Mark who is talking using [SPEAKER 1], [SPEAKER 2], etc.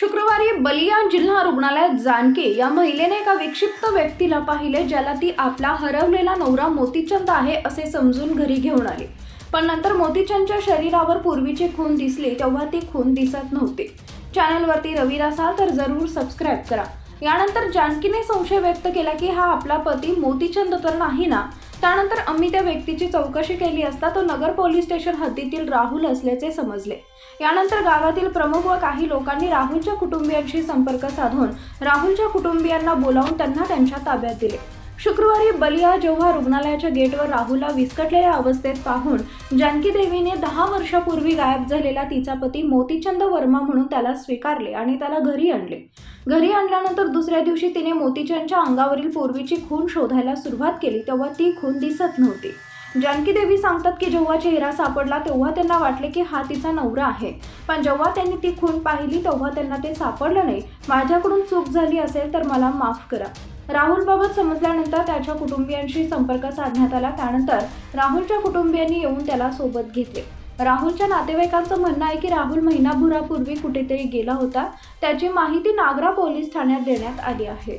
[SPEAKER 1] शुक्रवारी बलियान जिल्हा रुग्णालयात जानके या महिलेने एका विक्षिप्त व्यक्तीला पाहिले ज्याला ती आपला हरवलेला नवरा मोतीचंद आहे असे समजून घरी घेऊन आली. पण नंतर मोतीचंदच्या शरीरावर पूर्वीची खून दिसली तेव्हा ती खून दिसत नव्हती. चॅनलवरती रवी असाल तर जरूर सबस्क्राईब करा. यानंतर जानकीने संशय व्यक्त केला की हा आपला पती मोतीचंद तर नाही ना? त्यानंतर आम्ही त्या व्यक्तीची चौकशी केली असता तो नगर पोलीस स्टेशन हद्दीतील राहुल असल्याचे समजले. यानंतर गावातील प्रमुख व काही लोकांनी राहुलच्या कुटुंबियांशी संपर्क साधून राहुलच्या कुटुंबियांना बोलावून त्यांना त्यांच्या ताब्यात दिले. शुक्रवारी बलिया जेव्हा रुग्णालयाच्या गेटवर राहुलला विस्कटलेल्या अवस्थेत पाहून जानकी देवीने दहा वर्षापूर्वी गायब झालेला तिचा पती मोतीचंद वर्मा म्हणून त्याला स्वीकारले आणि त्याला घरी आणले. घरी आणल्यानंतर दुसऱ्या दिवशी तिने मोतीचंदच्या अंगावरील पूर्वीची खून शोधायला सुरुवात केली तेव्हा ती खून दिसत नव्हती. जानकी देवी सांगतात की जेव्हा चेहरा सापडला तेव्हा त्यांना वाटले की हा तिचा नवरा आहे. पण जेव्हा त्यांनी ती खून पाहिली तेव्हा त्यांना ते सापडलं नाही. माझ्याकडून चूक झाली असेल तर मला माफ करा. राहुलबाबत समजल्यानंतर त्याच्या कुटुंबियांशी संपर्क साधण्यात आला. त्यानंतर राहुलच्या कुटुंबियांनी येऊन त्याला सोबत घेतले. राहुलच्या नातेवाईकांचं म्हणणं आहे की राहुल महिनाभरापूर्वी कुठेतरी गेला होता. त्याची माहिती नागरा पोलीस ठाण्यात देण्यात आली आहे.